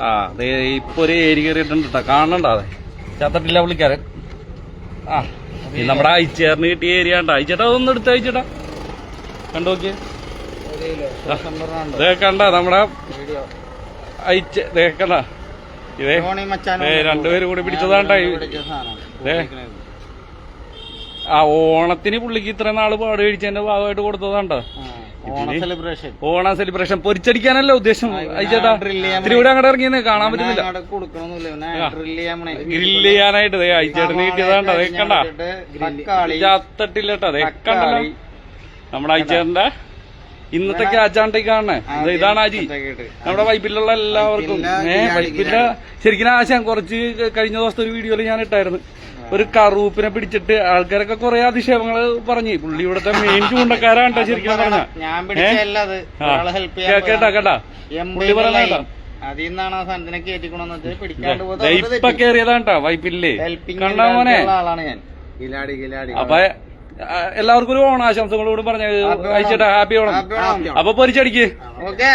ആ ഇപ്പൊ ഒരു ഏരി കയറിയിട്ടുണ്ട് കേട്ടോ കാണണ്ട അതെ? ചത്തട്ടില്ല പുള്ളിക്കാരൻ. ആ നമ്മടെ അയച്ചേറിന് കിട്ടിയ ഏരിയ ഉണ്ടോ അയച്ചേട്ടാ അതൊന്നും എടുത്ത് അയച്ചേട്ടാ. കണ്ടു നോക്കിയേ. കണ്ട നമ്മുടെ അയച്ച ഇതേ രണ്ടുപേരും കൂടി പിടിച്ചതാണ്ടാ. ആ ഓണത്തിന് പുള്ളിക്ക് ഇത്ര നാൾ പാട് കഴിച്ചതിന്റെ ഭാഗമായിട്ട് കൊടുത്തതാണ്ടോ ഓണ സെലിബ്രേഷൻ ഓണം സെലിബ്രേഷൻ പൊരിച്ചടിക്കാനല്ല ഉദ്ദേശം. അയച്ചേട്ടാ കൂടെ അങ്ങോട്ട് ഇറങ്ങിയെന്ന് കാണാൻ പറ്റുന്നില്ല. ഗ്രില്ല് ചെയ്യാനായിട്ട് ദേ അയച്ചേട്ടന് കിട്ടിയതാണ്ട ദേ കണ്ട? തക്കാളി. ചത്തട്ടില്ല ദേ കണ്ടല്ലോ. നമ്മുടെ അയച്ചേട്ടന്റെ ഇന്നത്തെ ക്യാച്ചാണ്ട് കാണണേ ഇതാണ് ആജി. നമ്മുടെ വൈപ്പിലുള്ള എല്ലാവർക്കും. ഏഹ് വൈപ്പിലെ ശരിക്കും ആശാൻ കുറച്ച് കഴിഞ്ഞ ദിവസത്തെ ഒരു വീഡിയോയിൽ ഞാൻ ഇട്ടായിരുന്നു. ഒരു കറൂപ്പിനെ പിടിച്ചിട്ട് ആൾക്കാരൊക്കെ കുറെ അധിക്ഷേപങ്ങൾ പറഞ്ഞു. പുള്ളി ഇവിടുത്തെ മെയിൻ ചൂണ്ടക്കാരാണ് ശരിക്കും പറഞ്ഞ. കേട്ടാ കേട്ടാ. പുള്ളി പറയുന്ന അതിന്നാണ് ആ സാധനത്തിനെ കയറ്റിക്കണമെന്ന് വെച്ചാൽ പിടിക്കാണ്ട് ദേ ഇപ്പൊ കേറിയതാണ്ടാ വൈപ്പില്ലേ? കണ്ടാ മോനെ? ഗിലാടി ഗിലാടി അപ്പൊ എല്ലാവർക്കും ഒരു ഓണാശംസകളോട് പറഞ്ഞു അയച്ചിട്ട് ഹാപ്പി ഓണം. അപ്പൊ പൊരിച്ചടിക്ക്. ഓക്കെ.